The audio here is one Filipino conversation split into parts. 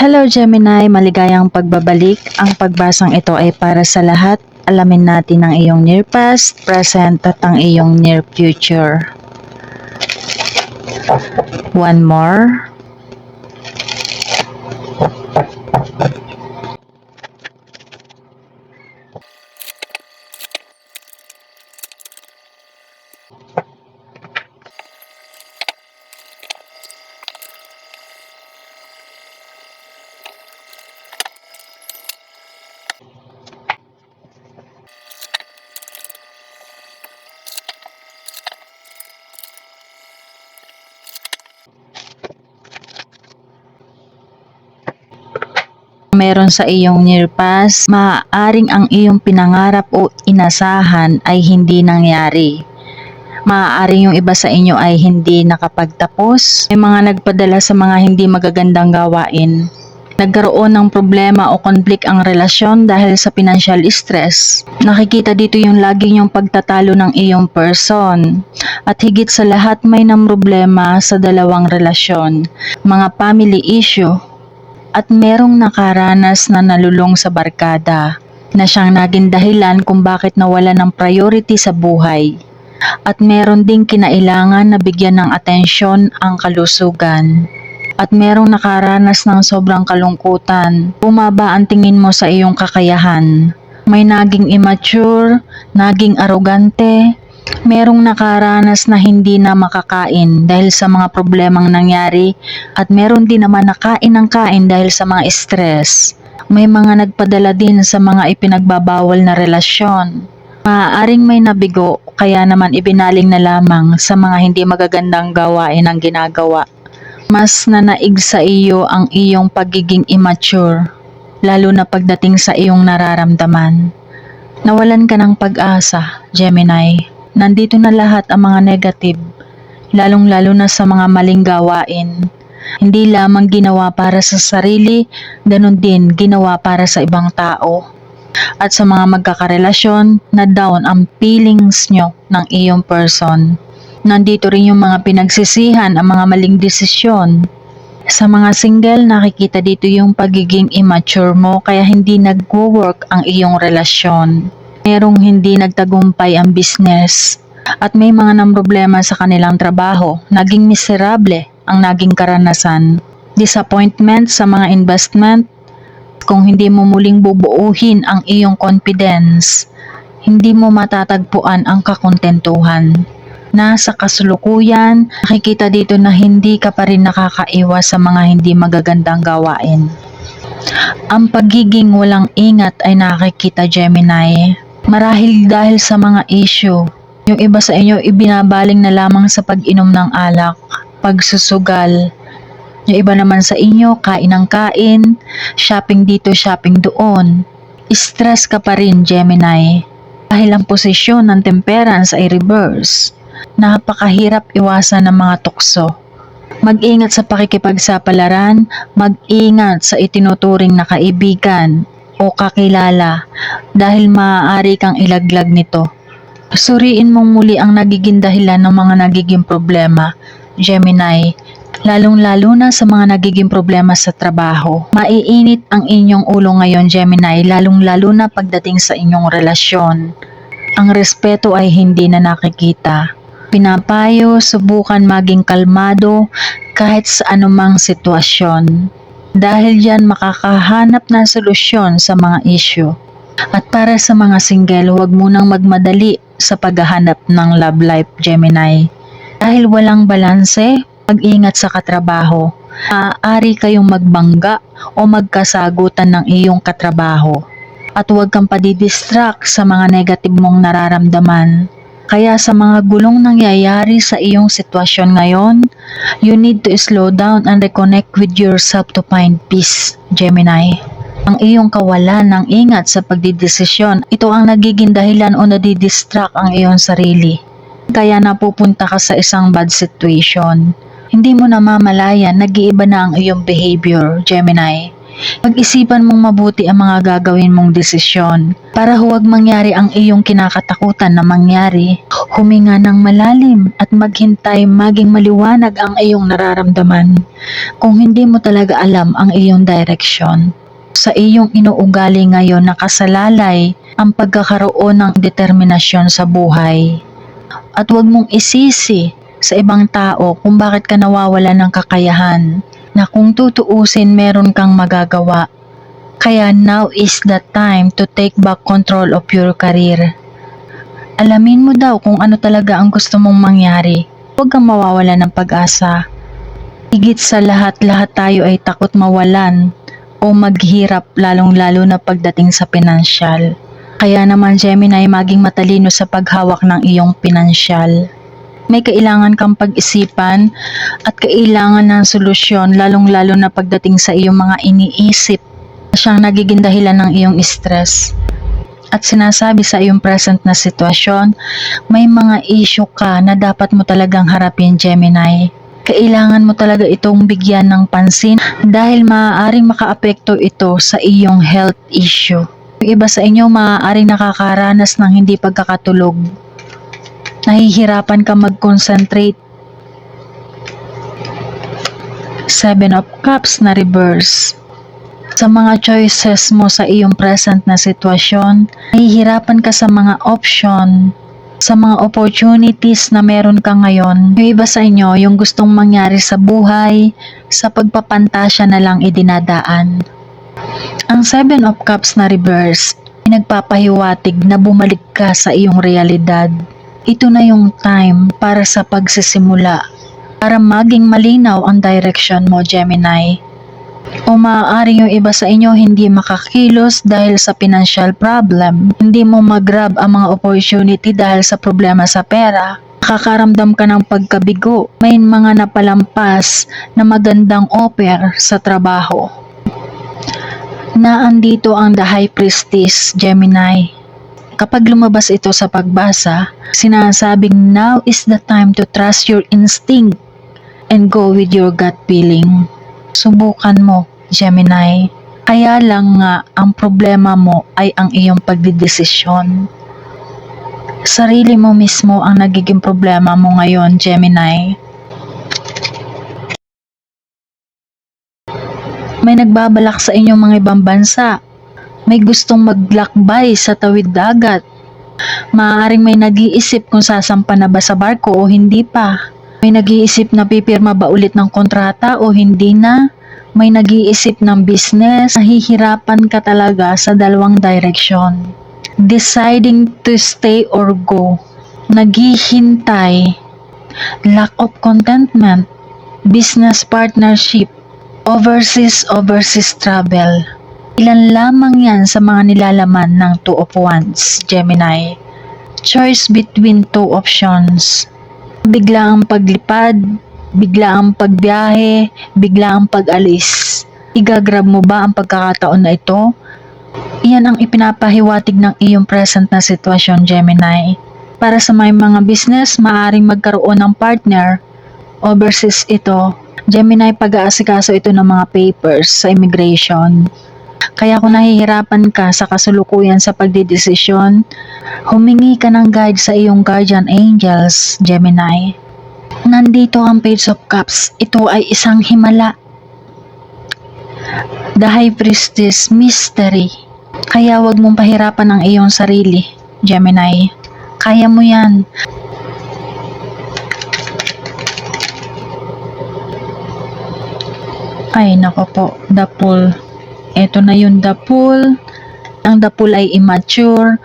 Hello Gemini, maligayang pagbabalik. Ang pagbasang ito ay para sa lahat. Alamin natin ang iyong near past, present at ang iyong near future. One more. Meron sa iyong near past, maaaring ang iyong pinangarap o inasahan ay hindi nangyari. Maaaring yung iba sa inyo ay hindi nakapagtapos. May mga nagpadala sa mga hindi magagandang gawain. Nagkaroon ng problema o konflik ang relasyon dahil sa financial stress. Nakikita dito yung lagi yung pagtatalo ng iyong person. At higit sa lahat may ng problema sa dalawang relasyon. Mga family issue, at merong nakaranas na nalulong sa barkada na siyang naging dahilan kung bakit nawala ng priority sa buhay. At meron ding kinailangan na bigyan ng atensyon ang kalusugan. At merong nakaranas ng sobrang kalungkutan. Bumaba ang tingin mo sa iyong kakayahan. May naging immature, naging arogante, merong nakaranas na hindi na makakain dahil sa mga problemang nangyari at meron din naman nakain ng kain dahil sa mga stress. May mga nagpadala din sa mga ipinagbabawal na relasyon. Maaaring may nabigo kaya naman ibinaling na lamang sa mga hindi magagandang gawain ang ginagawa. Mas nanaig sa iyo ang iyong pagiging immature, lalo na pagdating sa iyong nararamdaman. Nawalan ka ng pag-asa, Gemini. Nandito na lahat ang mga negative, lalong-lalo na sa mga maling gawain. Hindi lamang ginawa para sa sarili, ganun din ginawa para sa ibang tao. At sa mga magkakarelasyon, na down ang feelings nyo ng iyong person. Nandito rin yung mga pinagsisihan ang mga maling desisyon. Sa mga single, nakikita dito yung pagiging immature mo kaya hindi nagwo-work ang iyong relasyon merong hindi nagtagumpay ang business at may mga nang problema sa kanilang trabaho, naging miserable ang naging karanasan. Disappointment sa mga investment, kung hindi mo muling bubuuhin ang iyong confidence, hindi mo matatagpuan ang kakontentuhan. Nasa kasulukuyan, nakikita dito na hindi ka pa rin nakakaiwas sa mga hindi magagandang gawain. Ang pagiging walang ingat ay nakikita Gemini Marahil dahil sa mga issue, yung iba sa inyo ibinabaling na lamang sa pag-inom ng alak, pagsusugal. Yung iba naman sa inyo, kain ng kain, shopping dito, shopping doon. Stress ka pa rin, Gemini. Dahil ang posisyon ng temperance ay reverse. Napakahirap iwasan ng mga tukso. Mag-ingat sa pakikipagsapalaran, mag-ingat sa itinuturing na kaibigan, o kakilala dahil maaari kang ilaglag nito. Suriin mong muli ang nagiging dahilan ng mga nagiging problema, Gemini, lalong-lalo na sa mga nagiging problema sa trabaho. Maiinit ang inyong ulo ngayon, Gemini, lalong-lalo na pagdating sa inyong relasyon. Ang respeto ay hindi na nakikita. Pinapayo, subukan maging kalmado kahit sa anumang sitwasyon. Dahil diyan makakahanap ng solusyon sa mga issue. At para sa mga single, huwag munang magmadali sa paghahanap ng love life Gemini. Dahil walang balanse, mag-ingat sa katrabaho. Maaari kayong magbangga o magkasagutan ng iyong katrabaho. At huwag kang padidistract sa mga negative mong nararamdaman kaya sa mga gulong nangyayari sa iyong sitwasyon ngayon, you need to slow down and reconnect with yourself to find peace, Gemini. Ang iyong kawalan ng ingat sa pagdidesisyon, ito ang nagiging dahilan o nadidistract ang iyong sarili. Kaya napupunta ka sa isang bad situation. Hindi mo namamalayan, nag-iiba na ang iyong behavior, Gemini. Pag-isipan mong mabuti ang mga gagawin mong desisyon para huwag mangyari ang iyong kinakatakutan na mangyari. Huminga ng malalim at maghintay maging maliwanag ang iyong nararamdaman kung hindi mo talaga alam ang iyong direksyon. Sa iyong inuugali ngayon nakasalalay ang pagkakaroon ng determinasyon sa buhay. At huwag mong isisi sa ibang tao kung bakit ka nawawala ng kakayahan na kung tutuusin meron kang magagawa. Kaya now is the time to take back control of your career. Alamin mo daw kung ano talaga ang gusto mong mangyari. Huwag kang mawawala ng pag-asa. Higit sa lahat, lahat tayo ay takot mawalan o maghirap lalong-lalo na pagdating sa pinansyal. Kaya naman Gemini maging matalino sa paghawak ng iyong pinansyal. May kailangan kang pag-isipan at kailangan ng solusyon lalong-lalo na pagdating sa iyong mga iniisip siyang nagiging dahilan ng iyong stress at sinasabi sa iyong present na sitwasyon, may mga issue ka na dapat mo talagang harapin Gemini. Kailangan mo talaga itong bigyan ng pansin dahil maaaring makaapekto ito sa iyong health issue. Yung iba sa inyo maaaring nakakaranas ng hindi pagkakatulog. Nahihirapan ka mag-concentrate. Seven of Cups na reverse sa mga choices mo sa iyong present na sitwasyon, nahihirapan ka sa mga option, sa mga opportunities na meron ka ngayon. Yung iba sa inyo, yung gustong mangyari sa buhay, sa pagpapantasya na lang idinadaan. Ang Seven of Cups na reverse, nagpapahiwatig na bumalik ka sa iyong realidad. Ito na yung time para sa pagsisimula, para maging malinaw ang direction mo, Gemini. O maaari yung iba sa inyo hindi makakilos dahil sa financial problem. Hindi mo mag-grab ang mga opportunity dahil sa problema sa pera. Nakakaramdam ka ng pagkabigo. May mga napalampas na magandang offer sa trabaho. Naandito ang The High Priestess, Gemini. Kapag lumabas ito sa pagbasa, sinasabing now is the time to trust your instinct and go with your gut feeling. Subukan mo, Gemini. Kaya lang nga ang problema mo ay ang iyong pagdidesisyon. Sarili mo mismo ang nagiging problema mo ngayon, Gemini. May nagbabalak sa inyong mga ibang bansa. May gustong maglakbay sa tawid dagat. Maaaring may nag-iisip kung sasampa na ba sa barko o hindi pa. May nag-iisip na pipirma ba ulit ng kontrata o hindi na? May nag-iisip ng business, nahihirapan ka talaga sa dalawang direction. Deciding to stay or go. Naghihintay. Lack of contentment. Business partnership. Overseas overseas travel. Ilan lamang yan sa mga nilalaman ng Two of Wands, Gemini. Choice between two options bigla ang paglipad, bigla ang pagbiyahe, bigla ang pag-alis. Igagrab mo ba ang pagkakataon na ito? Iyan ang ipinapahiwatig ng iyong present na sitwasyon, Gemini. Para sa may mga business, maaring magkaroon ng partner. Overseas ito. Gemini, pag-aasikaso ito ng mga papers sa immigration. Kaya kung nahihirapan ka sa kasulukuyan sa pagdidesisyon, humingi ka ng guide sa iyong guardian angels, Gemini. Nandito ang Page of Cups. Ito ay isang himala. The High Priestess Mystery. Kaya wag mong pahirapan ang iyong sarili, Gemini. Kaya mo yan. Ay, nako po, the pool. Ito na yung the pool. Ang the pool ay immature,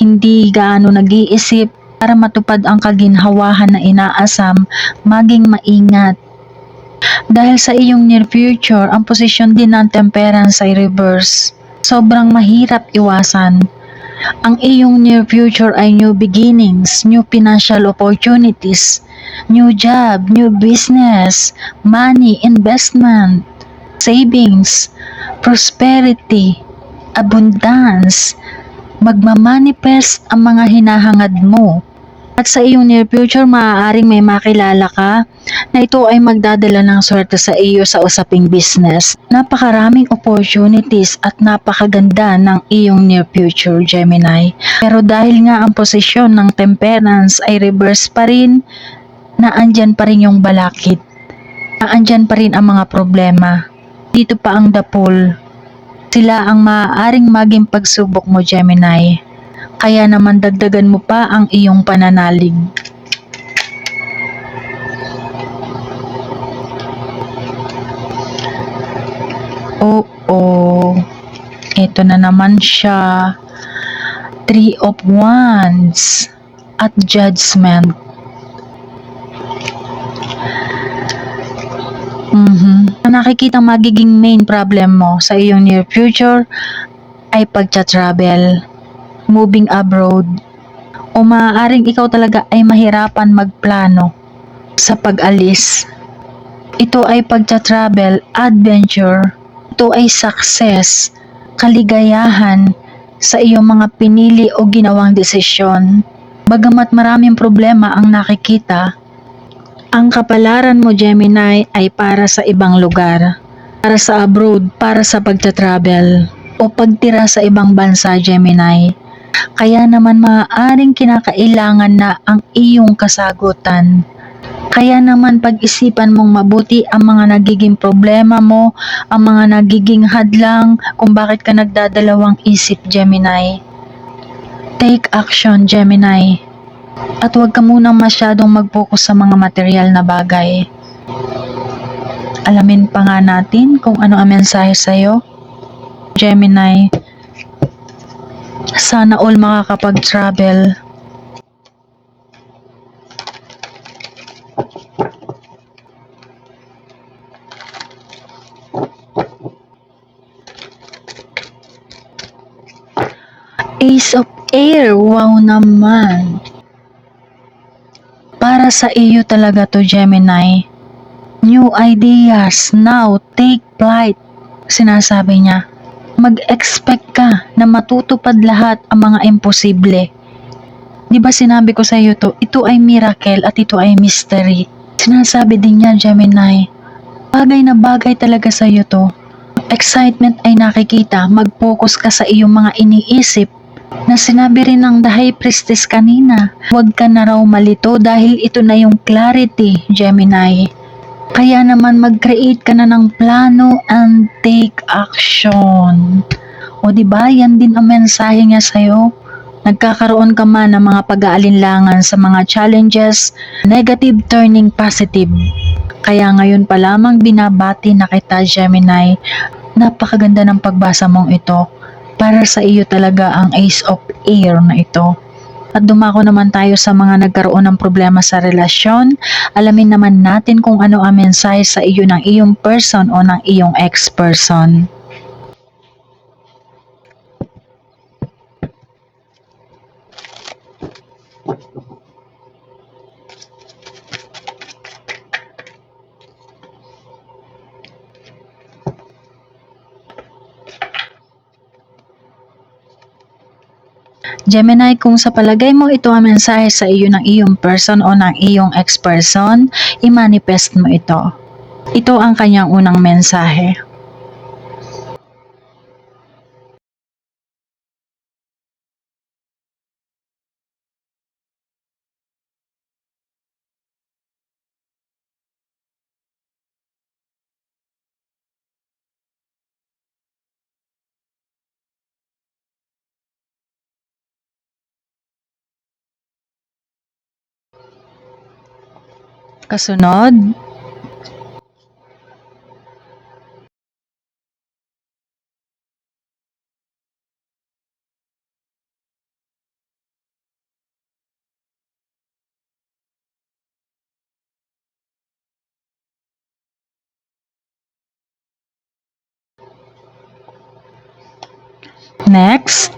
hindi gaano nag-iisip para matupad ang kaginhawahan na inaasam, maging maingat. Dahil sa iyong near future, ang posisyon din ng temperance ay reverse. Sobrang mahirap iwasan. Ang iyong near future ay new beginnings, new financial opportunities, new job, new business, money, investment, savings, prosperity, abundance, magmamanifest ang mga hinahangad mo. At sa iyong near future, maaaring may makilala ka na ito ay magdadala ng swerte sa iyo sa usaping business. Napakaraming opportunities at napakaganda ng iyong near future, Gemini. Pero dahil nga ang posisyon ng temperance ay reverse pa rin, na andyan pa rin yung balakid. Na andyan pa rin ang mga problema. Dito pa ang dapol. Sila ang maaaring maging pagsubok mo, Gemini. Kaya naman dagdagan mo pa ang iyong pananalig. Oo. Ito na naman siya. Three of Wands at Judgment. Mhm. Ang nakikita magiging main problem mo sa iyong near future ay pagcha-travel, moving abroad, o maaaring ikaw talaga ay mahirapan magplano sa pag-alis. Ito ay pagcha-travel, adventure, ito ay success, kaligayahan sa iyong mga pinili o ginawang desisyon. Bagamat maraming problema ang nakikita, ang kapalaran mo Gemini ay para sa ibang lugar, para sa abroad, para sa pagta-travel o pagtira sa ibang bansa Gemini. Kaya naman maaaring kinakailangan na ang iyong kasagutan. Kaya naman pag-isipan mong mabuti ang mga nagiging problema mo, ang mga nagiging hadlang kung bakit ka nagdadalawang isip Gemini. Take action Gemini. At huwag ka munang masyadong mag-focus sa mga material na bagay. Alamin pa nga natin kung ano ang mensahe sa'yo. Gemini, sana all makakapag-travel. Ace of Air, wow naman. Para sa iyo talaga to Gemini. New ideas, now take flight. Sinasabi niya, mag-expect ka na matutupad lahat ang mga imposible. Di ba sinabi ko sa iyo to, ito ay miracle at ito ay mystery. Sinasabi din niya Gemini, bagay na bagay talaga sa iyo to. Excitement ay nakikita, mag-focus ka sa iyong mga iniisip na sinabi rin ng the high priestess kanina, huwag ka na raw malito dahil ito na yung clarity, Gemini. Kaya naman mag-create ka na ng plano and take action. O di ba yan din ang mensahe niya sa'yo? Nagkakaroon ka man ng mga pag-aalinlangan sa mga challenges, negative turning positive. Kaya ngayon pa lamang binabati na kita Gemini. Napakaganda ng pagbasa mong ito para sa iyo talaga ang Ace of Air na ito. At dumako naman tayo sa mga nagkaroon ng problema sa relasyon. Alamin naman natin kung ano ang mensahe sa iyo ng iyong person o ng iyong ex-person. Gemini, kung sa palagay mo ito ang mensahe sa iyo ng iyong person o ng iyong ex-person, i-manifest mo ito. Ito ang kanyang unang mensahe. Kasunod, next,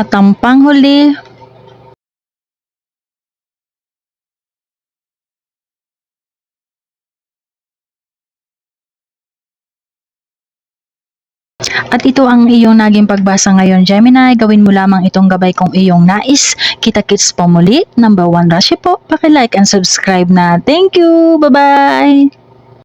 At ang panghuli, At ito ang iyong naging pagbasa ngayon, Gemini. Gawin mo lamang itong gabay kung iyong nais. Kita-kits po muli. Number one Rashi po. Paki-like and subscribe na. Thank you. Bye-bye.